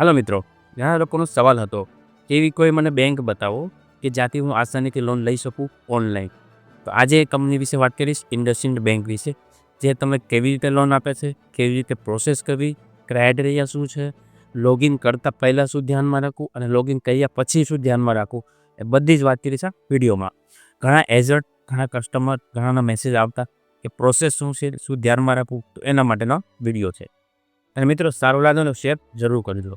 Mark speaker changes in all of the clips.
Speaker 1: હાલો મિત્રો, ઘણા લોકોનો સવાલ હતો કે એવી કોઈ મને બેંક બતાવો કે જ્યાંથી હું આસાનીથી લોન લઈ શકું ઓનલાઈન તો આજે એ કંપની વિશે વાત કરીશ ઇન્ડસઇન્ડ બેંક વિશે, જે તમે કેવી રીતે લોન આપે છે, કેવી રીતે પ્રોસેસ કરવી ક્રાઇટેરિયા શું છે લોગિન કરતાં પહેલાં શું ધ્યાનમાં રાખવું અને લોગિન કર્યા પછી શું ધ્યાનમાં રાખવું, એ બધી જ વાત કરીશ આ વિડીયોમાં. ઘણા એજન્ટ ઘણા કસ્ટમર ઘણાના મેસેજ આવતા કે પ્રોસેસ શું છે, શું ધ્યાનમાં રાખવું, તો એના માટેનો વીડિયો છે. અને મિત્રો, સારું લાગે શેર જરૂર કરી તો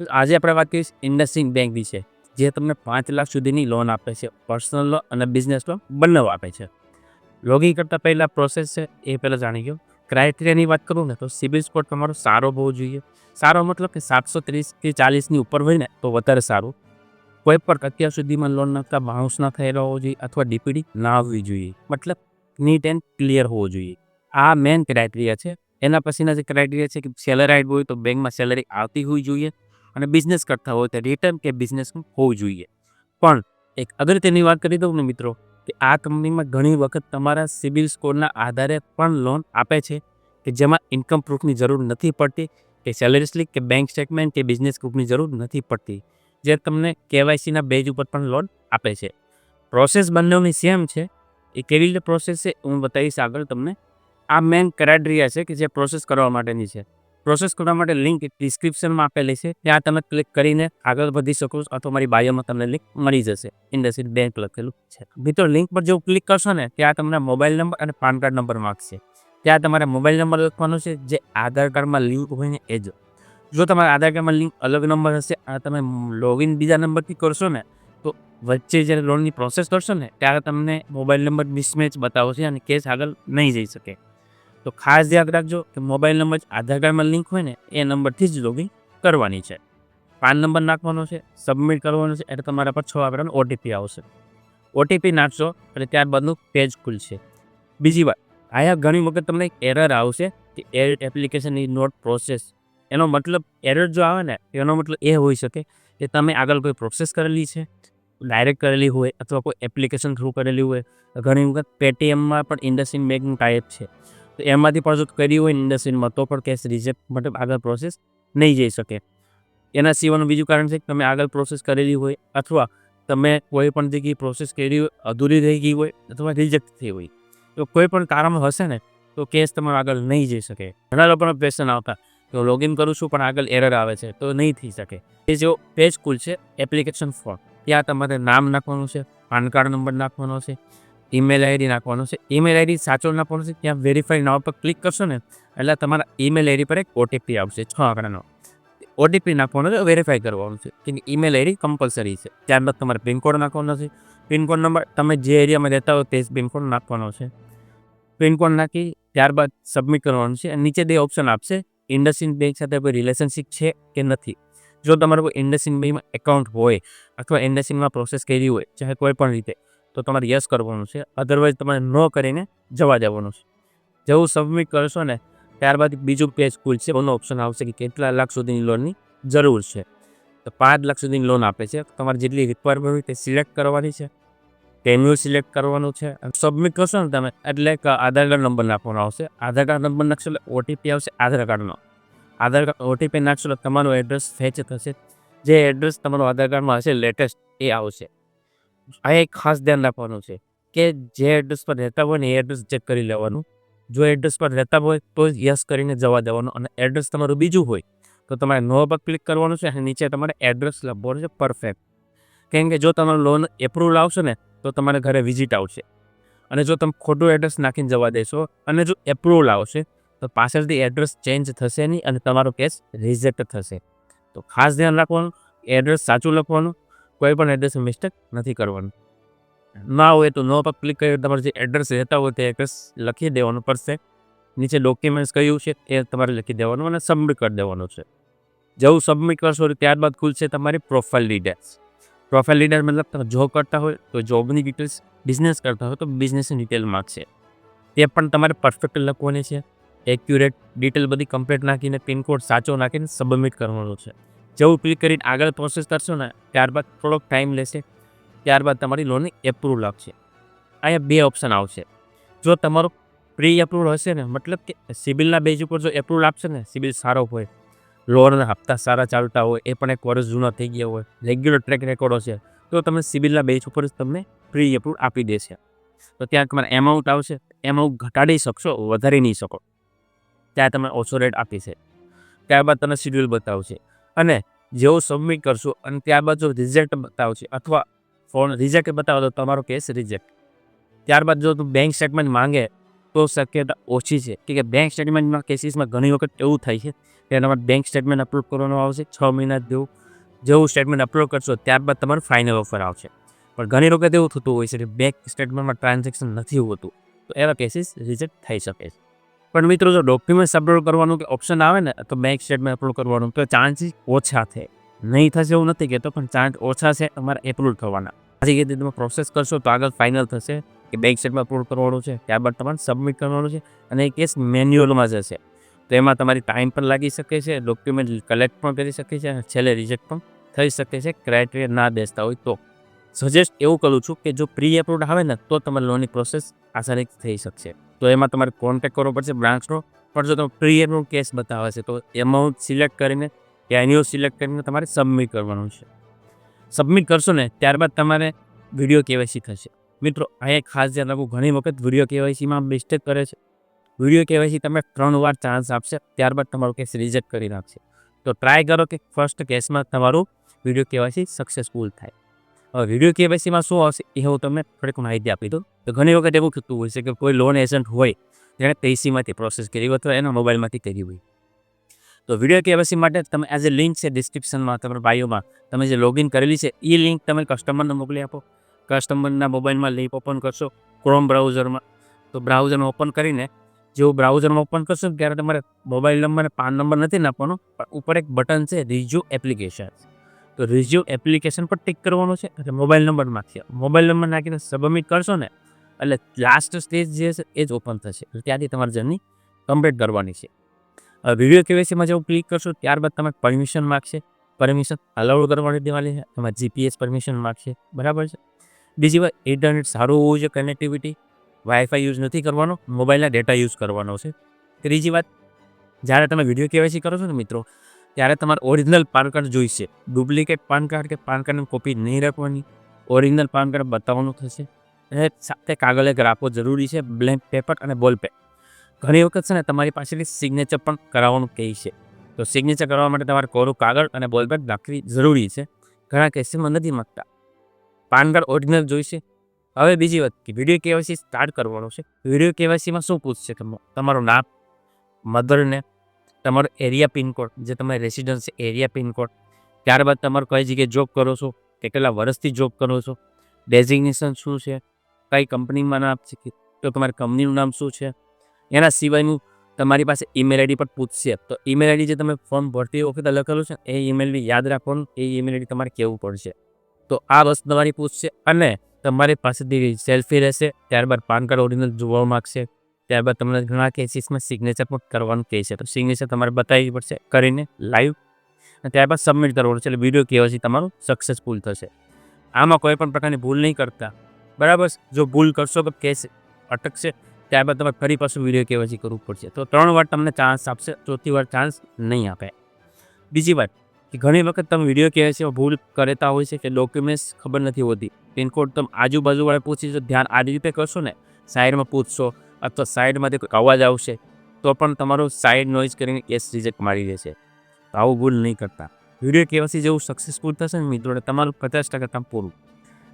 Speaker 1: આજે આપણે વાત કરીશ ઇન્ડસઇન્ડ બેંક વિશે, જે તમને પાંચ લાખ સુધીની લોન આપે છે, પર્સનલ લોન અને બિઝનેસ લોન બંને આપે છે. લોગિંગ કરતાં પહેલાં પ્રોસેસ છે, એ પહેલાં જાણી ગયો ક્રાઇટેરિયાની વાત કરું ને તો સિબિલ સ્કોર તમારો સારો હોવો જોઈએ. સારો મતલબ કે સાતસો ત્રીસથી ચાલીસની ઉપર હોય ને, તો વધારે સારું. કોઈ પણ અત્યાર સુધીમાં લોન નાખતા બાઉન્સ ના થયેલો હોવો જોઈએ અથવા ડીપીડી ના આવવી જોઈએ. મતલબ નીટ એન્ડ ક્લિયર હોવો જોઈએ. આ મેન ક્રાઇટેરિયા છે. એના પછીના જે ક્રાઇટેરિયા છે કે સેલરી આવેલ હોય તો બેંકમાં સેલરી આવતી હોવી જોઈએ. અને બિઝનેસ કરતા હોય તો રિટર્ન કે બિઝનેસ હોવું જોઈએ. પણ એક અગત્યની વાત કરી દઉં ને મિત્રો, કે આ કંપનીમાં ઘણી વખત તમારા સિબિલ સ્કોરના આધારે પણ લોન આપે છે, કે જેમાં ઇન્કમ પ્રૂફની જરૂર નથી પડતી, કે સેલરી સ્લીપ કે બેંક સ્ટેટમેન્ટ કે બિઝનેસ પ્રૂફની જરૂર નથી પડતી, જે તમને કેવાયસીના બેજ ઉપર પણ લોન આપે છે. પ્રોસેસ બંનેની સેમ છે. એ કેવી રીતે પ્રોસેસ છે, હું બતાવીશ આગળ તમને. આ મેન ક્રાઇટેરિયા છે કે જે પ્રોસેસ કરવા માટેની છે. પ્રોસેસ કરવા માટે લિંક ડિસ્ક્રિપ્શનમાં આપેલી છે. ત્યાં તમે ક્લિક કરીને આગળ વધી શકો છો અથવા મારી બાયોમાં તમને લિંક મળી જશે. ઇન્ડસઇન્ડ બેંક લખેલું છે. મિત્રો લિંક પર જો ક્લિક કરશો ને, ત્યાં તમને મોબાઈલ નંબર અને પાન કાર્ડ નંબર માગશે. ત્યાં તમારે મોબાઈલ નંબર લખવાનો છે, જે આધાર કાર્ડમાં લિંક હોય ને એ જ. જો તમારા આધાર કાર્ડમાં લિંક અલગ નંબર હશે અને તમે લોગિન બીજા નંબરથી કરશો ને, તો વચ્ચે જ્યારે લોનની પ્રોસેસ કરશો ને, ત્યારે તમને મોબાઈલ નંબર મિસમેચ બતાવશે અને કેસ આગળ નહીં જઈ શકે. તો ખાસ ધ્યાન રાખજો કે મોબાઈલ નંબર આધાર કાર્ડમાં લિંક હોય ને, એ નંબરથી જ લોગિન કરવાની છે. પાન નંબર નાખવાનો છે સબમિટ કરવાનો છે, એટલે તમારા પર છ આંકડાનો ઓટીપી આવશે. ઓટીપી નાખશો, એટલે ત્યારબાદનું પેજ ખુલશે. બીજી વાત અહીંયા ઘણી વખત તમને એક એરર આવશે કે your application is not process એનો મતલબ એરર જો આવે ને એનો મતલબ એ હોઈ શકે કે તમે આગળ કોઈ પ્રોસેસ કરેલી છે ડાયરેક્ટ કરેલી હોય, અથવા કોઈ એપ્લિકેશન થ્રુ કરેલી હોય. ઘણી વખત પેટીએમમાં પણ ઇન્ડસ્ટ્રીન બેંકનું ટાઈપ છે. તો એમાંથી પણ જો કરી હોય ઇન્ડસ્ટ્રીમાં તો પણ કેસ રિજેક્ટ મતલબ આગળ પ્રોસેસ નહીં જઈ શકે. એના સિવાયનું બીજું કારણ છે કે તમે આગળ પ્રોસેસ કરેલી હોય અથવા તમે કોઈ પણ જગ્યાએ પ્રોસેસ કરી હોય, અધૂરી રહી ગઈ હોય અથવા રિજેક્ટ થઈ હોય, તો કોઈ પણ કારણ હશે ને, તો કેસ તમારો આગળ નહીં જઈ શકે. ઘણા લોકોના ક્વેશ્ચન આવતા તો લોગિન કરું છું પણ આગળ એરર આવે છે, તો નહીં થઈ શકે. એ જો પેજ કુલ છે એપ્લિકેશન ફોર્મ ત્યાં તમારે નામ નાખવાનું છે, પાન કાર્ડ નંબર નાખવાનો છે ઈમેલ આઈડી નાખવાનો છે. ઈમેલ આઈડી સાચો નાખવાનો છે. ત્યાં વેરીફાઈ નાવ પર ક્લિક કરશો ને, એટલે તમારા ઈમેલ આઈડી પર એક ઓટીપી આવશે. છ આંકડાનો. ઓટીપી નાખવાનો છે વેરીફાઈ કરવાનું છે. કે ઈમેલ આઈડી કમ્પલસરી છે. ત્યારબાદ તમારે પિનકોડ નાખવાનો છે. પિનકોડ નંબર તમે જે એરિયામાં રહેતા હો તે જ પિનકોડ નાખવાનો છે. પિનકોડ નાખી ત્યારબાદ સબમિટ કરવાનું છે. અને નીચે બે ઓપ્શન આપશે. ઇન્ડસઇન્ડ બેંક સાથે કોઈ રિલેશનશિપ છે કે નથી? જો તમારે કોઈ ઇન્ડસઇન્ડ બેંકમાં એકાઉન્ટ હોય અથવા ઇન્ડસઇન્ડમાં પ્રોસેસ કરી હોય, ચાહે કોઈ પણ રીતે તો તમારે યસ કરવાનું છે. અધરવાઇઝ તમારે ન કરીને જવા દેવાનું છે. જેવું સબમિટ કરશો ને, ત્યારબાદ બીજું પેજ ખુલશે. એનો ઓપ્શન આવશે કે કેટલા લાખ સુધીની લોનની જરૂર છે. તો પાંચ લાખ સુધીની લોન આપે છે. તમારે જેટલી રિક્વાયરમેન્ટ હોય તે સિલેક્ટ કરવાની છે. ટેન્યુર સિલેક્ટ કરવાનું છે. સબમિટ કરશો ને તમે, એટલે આધાર કાર્ડ નંબર નાખવાનો આવશે. આધાર કાર્ડ નંબર નાખશો એટલે ઓટીપી આવશે આધાર કાર્ડનો. આધાર કાર્ડ ઓટીપી નાખશો એટલે તમારું એડ્રેસ ફેચ થશે. જે એડ્રેસ તમારું આધાર કાર્ડમાં હશે લેટેસ્ટ એ આવશે. એક ખાસ ધ્યાન રાખવાનું છે કે જે એડ્રેસ પર રહેતા હોય ને એ એડ્રેસ ચેક કરી લેવાનું. જો એડ્રેસ પર રહેતા હોય તો યસ કરીને જવા દેવાનું અને એડ્રેસ તમારું બીજું હોય તો તમારે નો પર ક્લિક કરવાનું છે અને નીચે તમારે એડ્રેસ લખવાનું છે પરફેક્ટ કેમ કે જો તમારું લોન એપ્રુવલ આવશે ને તો તમારે ઘરે વિઝિટ આવશે. અને જો તમે ખોટું એડ્રેસ નાખીને જવા દેશો અને જો એપ્રુવલ આવશે તો પાછળથી એડ્રેસ ચેન્જ થશે નહીં અને તમારો કેસ રિજેક્ટ થશે. તો ખાસ ધ્યાન રાખવાનું એડ્રેસ સાચું લખવાનું કોઈ પણ એડ્રેસ મિસ્ટેક નથી કરવાનું. ના હોય તો નો પર ક્લિક કરી તમારે જે એડ્રેસ રહેતા હોય તે એડ્રેસ લખી દેવાનું પડશે. નીચે ડોક્યુમેન્ટ્સ કયું છે એ તમારે લખી દેવાનું અને સબમિટ કરી દેવાનું છે. જેવું સબમિટ કરશો ત્યારબાદ ખુલશે તમારી પ્રોફાઇલ ડિટેલ્સ પ્રોફાઇલ ડિટેલ મતલબ તમે જોબ કરતા હોય તો જોબની ડિટેલ્સ બિઝનેસ કરતા હોય તો બિઝનેસની ડિટેલ માગશે તે પણ તમારે પરફેક્ટ લખવાની છે. એક્યુરેટ ડિટેલ બધી કમ્પ્લીટ નાખીને પિનકોડ સાચો નાખીને સબમિટ કરવાનો છે. જેવું ક્લિક કરીને આગળ પ્રોસેસ કરશો ને, ત્યારબાદ થોડોક ટાઈમ લેશે. ત્યારબાદ તમારી લોનની એપ્રુવલ આપશે અહીંયા બે ઓપ્શન આવશે. જો તમારો પ્રી એપ્રુવલ હશે ને, મતલબ કે સિબિલના બેઝ ઉપર જો એપ્રુવલ આપશે ને, સિબિલ સારો હોય. લોનના હપ્તા સારા ચાલતા હોય, એ પણ એક વર્ષ જૂના થઈ ગયા હોય રેગ્યુલર ટ્રેક રેકોર્ડ હશે, તો તમે સિબિલના બેઝ ઉપર જ તમને પ્રી એપ્રુવ આપી દેશે. તો ત્યાં તમારે એમાઉન્ટ આવશે. એમાઉન્ટ ઘટાડી શકશો, વધારી નહીં શકો. ત્યાં તમે ઓછો રેટ આપી છે. ત્યારબાદ તમને શિડ્યુલ બતાવશે. અને જેવું સબમિટ કરશું અને ત્યારબાદ જો રિઝલ્ટ બતાવશે અથવા ફોન રિજેક્ટ બતાવો તો તમારો કેસ રિજેક્ટ ત્યારબાદ જો તું બેંક સ્ટેટમેન્ટ માંગે તો શક્યતા ઓછી છે. કે બેંક સ્ટેટમેન્ટમાં કેસીસમાં ઘણી વખત એવું થાય છે કે તમારે બેંક સ્ટેટમેન્ટ અપલોડ કરવાનું આવશે, છ મહિના જેવું જેવું સ્ટેટમેન્ટ અપલોડ કરશો ત્યારબાદ તમારું ફાઇનલ ઓફર આવશે. પણ ઘણી વખત એવું થતું હોય છે કે બેંક સ્ટેટમેન્ટમાં ટ્રાન્ઝેક્શન નથી હોતું, તો એવા કેસીસ રિજેક્ટ થઈ શકે છે. પણ મિત્રો, જો ડોક્યુમેન્ટ્સ અપલોડ કરવાનું કે ઓપ્શન આવે ને, તો બેંક સ્ટેટમેન્ટ અપલોડ કરવાનું. તો ચાન્સીસ ઓછા થાય. નહીં થશે એવું નથી કહેતો, પણ ચાન્સ ઓછા છે, તમારે એપ્રુવ થવાના. આજે કે તમે પ્રોસેસ કરશો, તો આગળ ફાઇનલ થશે કે બેંક સ્ટેટમેન્ટ અપલોડ કરવાનું છે, ત્યારબાદ તમારે સબમિટ કરવાનું છે અને એ કેસ મેન્યુઅલમાં જશે. તો એમાં તમારી ટાઈમ પણ લાગી શકે છે ડોક્યુમેન્ટ કલેક્ટ પણ કરી શકે છે અને છેલ્લે રિજેક્ટ પણ થઈ શકે છે ક્રાઇટેરિયા ના બેસતા હોય તો. સજેસ્ટ એવું કરું છું કે જો પ્રી એપ્રુવડ આવે ને, તો તમારી લોનની પ્રોસેસ આસાનીથી થઈ શકશે. તો એમાં તમારે કોન્ટેક કરવો પડશે બ્રાન્ચનો પણ જો તમે પ્રી એપ્રુવ કેસ બતાવે છે, તો એમાઉન્ટ સિલેક્ટ કરીને એન્યુઅલ સિલેક્ટ કરીને તમારે સબમિટ કરવાનું છે. સબમિટ કરશો ને, ત્યારબાદ તમારે વીડિયો કેવાયસી થશે. મિત્રો અહીંયા ખાસ ધ્યાન રાખવું, ઘણી વખત વીડિયો કેવાયસીમાં મિસ્ટેક કરે છે. વીડિયો કેવાયસી તમે ત્રણ વાર ચાન્સ આપશે, ત્યારબાદ તમારો કેસ રિજેક્ટ કરી નાખશે. તો ટ્રાય કરો કે ફર્સ્ટ કેસમાં તમારું વીડિયો કેવાયસી સક્સેસફુલ થાય. વીડિયો કેવાયસીમાં શું આવશે એ હું તમને થોડીક માહિતી આપી દઉં. તો ઘણી વખત એવું થતું હોય છે કે કોઈ લોન એજન્ટ હોય, જેણે પૈસીમાંથી પ્રોસેસ કરી અથવા એના મોબાઈલમાંથી કરી હોય. તો વીડિયો કેવાયસી માટે તમે એઝ એ લિંક છે ડિસ્ક્રિપ્શનમાં તમારા બાયોમાં તમે જે લોગિન કરેલી છે એ લિંક તમે કસ્ટમરને મોકલી આપો. કસ્ટમરના મોબાઈલમાં લિંક ઓપન કરશો ક્રોમ બ્રાઉઝરમાં તો બ્રાઉઝરમાં ઓપન કરીને જેવું બ્રાઉઝરમાં ઓપન કરશો ત્યારે તમારે મોબાઈલ નંબર અને પાન નંબર નથી નાખવાનો, પણ ઉપર એક બટન છે રિઝ્યુ એપ્લિકેશન તો રિઝ્યુમ એપ્લિકેશન પર ટિક કરવાનો છે અને મોબાઈલ નંબર નાખશે મોબાઈલ નંબર નાખીને સબમિટ કરશો ને, એટલે લાસ્ટ સ્ટેજ જે છે એ જ ઓપન થશે. એટલે ત્યાંથી તમારી જર્ની કમ્પ્લીટ કરવાની છે. વીડિયો કેવાયસીમાં જેવું ક્લિક કરશો, ત્યારબાદ તમે પરમિશન માગશે. પરમિશન અલાઉડ કરવાની દેવાની છે. એમાં જીપીએસ પરમિશન માગશે. બરાબર છે? બીજી વાત ઇન્ટરનેટ સારું હોવું જોઈએ કનેક્ટિવિટી વાઈફાઈ યુઝ નથી કરવાનો મોબાઈલના ડેટા યુઝ કરવાનો છે. ત્રીજી વાત, જ્યારે તમે વીડિયો કેવાયસી કરો છો ને મિત્રો ત્યારે તમારે ઓરિજિનલ પાન કાર્ડ જોઈશે. ડુપ્લિકેટ પાન કાર્ડ કે પાન કાર્ડની કોપી નહીં રાખવાની. ઓરિજિનલ પાન કાર્ડ બતાવવાનું થશે. અને સાથે કાગળ એક રાખવો જરૂરી છે બ્લેન્ક પેપર અને બોલ પેન ઘણી વખત છે ને, તમારી પાસેથી સિગ્નેચર પણ કરાવવાનું કહે છે. તો સિગ્નેચર કરવા માટે તમારે કોરું કાગળ અને બોલ પેન રાખવી જરૂરી છે. ઘણા કેસમાં નથી માગતા. પાન કાર્ડ ઓરિજિનલ જોઈશે. હવે બીજી વાત કે વીડિયો કેવાયસી સ્ટાર્ટ કરવાનો છે. વીડિયો કેવાયસીમાં શું પૂછશે તમારું નામ મધરને તમારો એરિયા પિનકોડ જે તમારી રેસિડન્સ એરિયા પિનકોડ ત્યારબાદ તમારો કઈ જગ્યાએ જોબ કરો છો, કેટલા વર્ષથી જોબ કરો છો ડેઝિગ્નેશન શું છે, કઈ કંપનીમાં નામ છે તો તમારી કંપનીનું નામ શું છે. એના સિવાયનું તમારી પાસે ઈમેલ આઈડી પણ પૂછશે. તો ઈમેલ આઈડી જે તમે ફોર્મ ભરતી વખતે લખેલું છે, એ ઈમેલ યાદ રાખવાનું, એ ઈમેલ આઈડી તમારે કહેવું પડશે. તો આ વસ્તુ તમારી પૂછશે અને તમારી પાસેથી સેલ્ફી રહેશે, ત્યારબાદ પાન કાર્ડ ઓરિજિનલ જોવા માગશે. ત્યારબાદ તમને ઘણા કેસીસમાં સિગ્નેચર પણ કરવાનું કહે છે. તો સિગ્નેચર તમારે બતાવવી પડશે કરીને લાઈવ અને ત્યારબાદ સબમિટ કરવાનું છે એટલે વીડિયો કેવાયસી તમારું સક્સેસફુલ થશે. આમાં કોઈ પણ પ્રકારની ભૂલ નહીં કરતા. બરાબર? જો ભૂલ કરશો તો કેસ અટકશે. ત્યારબાદ તમારે ફરી પાછું વીડિયો કેવાયસી કરવું પડશે. તો ત્રણ વાર તમને ચાન્સ આપશે. ચોથી વાર ચાન્સ નહીં આપે. બીજી વાત, કે ઘણી વખત તમે વીડિયો કેવાયસીમાં ભૂલ કરતા હોય છે કે ડોક્યુમેન્ટ્સ ખબર નથી હોતી. પિનકોડ તમે આજુબાજુવાળા પૂછી જો ધ્યાન આ રીતે કરશો ને, સાઈડમાં પૂછશો અથવા સાઈડમાંથી કોઈ અવાજ આવશે, તો પણ તમારો સાઈડ નોઇઝ કરીને કેસ રિજેક્ટ મારી દેશે. આવું ભૂલ નહીં કરતા. વીડિયો કેવાયસી જેવું સક્સેસફુલ થશે ને મિત્રોને તમારું પચાસ ટકા કામ પૂરું.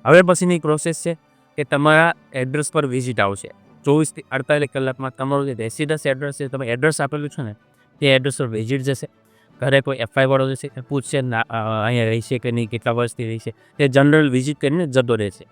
Speaker 1: હવે પછીની પ્રોસેસ છે કે તમારા એડ્રેસ પર વિઝિટ આવશે. ચોવીસથી અડતાલીસ કલાકમાં તમારું જે રેસિડન્સ એડ્રેસ છે, તમે એડ્રેસ આપેલું છે ને, તે એડ્રેસ પર વિઝિટ જશે. ઘરે કોઈ એફઆઈ વાળો જશે પૂછશે ના અહીંયા રહેશે કે નહીં, કેટલા વર્ષથી રહેશે, તે જનરલ વિઝિટ કરીને જતો રહેશે.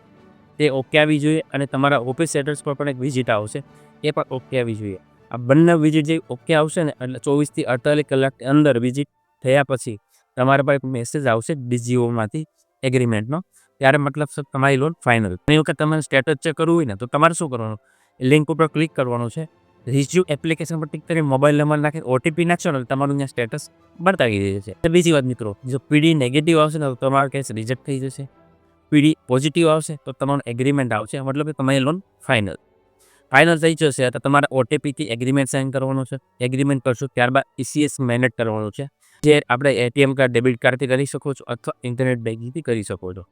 Speaker 1: તે ઓકે આવી જોઈએ અને તમારા ઓફિસ એડ્રેસ પર પણ એક વિઝિટ આવશે. એ પણ ઓકે આવી જોઈએ. આ બંને વિઝિટ જે ઓકે આવશે ને, એટલે ચોવીસથી અડતાલીસ કલાકની અંદર વિઝિટ થયા પછી તમારા પર એક મેસેજ આવશે ડીજીઓમાંથી એગ્રીમેન્ટનો ત્યારે મતલબ તમારી લોન ફાઇનલ ઘણી વખત તમારે સ્ટેટસ ચેક કરવું હોય ને, તો તમારે શું કરવાનું? લિંક ઉપર ક્લિક કરવાનું છે. રિઝ્યુ એપ્લિકેશન પર ટીક કરી મોબાઈલ નંબર નાખી ઓટીપી નાખશો ને તમારું ત્યાં સ્ટેટસ બતાવી દે છે બીજી વાત મિત્રો, જો પીડી નેગેટિવ આવશે ને, તો તમારો કેસ રિજેક્ટ થઈ જશે. પીડી પોઝિટિવ આવશે, તો તમારું એગ્રીમેન્ટ આવશે. મતલબ કે તમારી લોન ફાઇનલ ફાઇનલ થઈ જશે, તો તમારે ઓટીપીથી એગ્રીમેન્ટ સાઇન કરવાનું છે. એગ્રીમેન્ટ કરશો, ત્યારબાદ ઈસીએસ મેનેજ કરવાનું છે. જે આપણે એટીએમ કાર્ડ ડેબિટ કાર્ડથી કરી શકો છો, અથવા ઇન્ટરનેટ બેન્કિંગથી કરી શકો છો.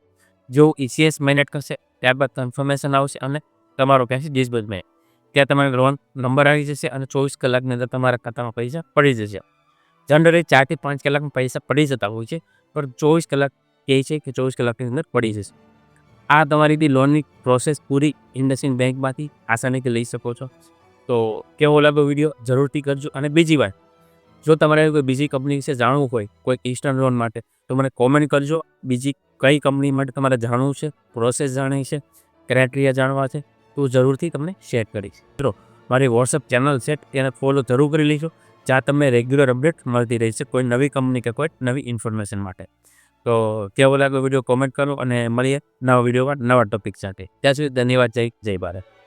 Speaker 1: જો ઈસીએસ મેનેટ કરશે, ત્યારબાદ કન્ફર્મેશન આવશે અને તમારો ક્યાંથી ડિસબર્સમેન્ટ ત્યાં તમારે લોન નંબર આવી જશે અને ચોવીસ કલાકની અંદર તમારા ખાતામાં પૈસા પડી જશે. જનરલી ચારથી પાંચ કલાકમાં પૈસા પડી જતા હોય છે, પણ ચોવીસ કલાક કહે છે કે ચોવીસ કલાકની અંદર પડી જશે. આ તમારી બી લોનની પ્રોસેસ પૂરી ઇન્ડસઇન્ડ બેંકમાંથી આસાનીથી લઈ શકો છો. તો કેવો લાગ્યો વીડિયો? જરૂરથી કરજો. અને બીજી વાત, જો તમારે કોઈ બીજી કંપની વિશે જાણવું હોય કોઈ ઇન્સ્ટન્ટ લોન માટે, તો મને કોમેન્ટ કરજો. બીજી કઈ કંપની માટે તમારે જાણવું છે પ્રોસેસ જાણવી છે ક્રાઇટેરિયા જાણવા છે, તો જરૂરથી તમને શેર કરીશ. મિત્રો, મારી વોટ્સઅપ ચેનલ છે, તેને ફોલો જરૂર કરી લેજો, જ્યાં તમને રેગ્યુલર અપડેટ મળતી રહેશે કોઈ નવી કંપની કે કોઈ નવી ઇન્ફોર્મેશન માટે. તો કેવો લાગ્યો વીડિયો કોમેન્ટ કરો અને મળીએ નવા વિડીયોમાં નવા ટોપિક સાથે. ત્યાં સુધી ધન્યવાદ, જય જય ભારત.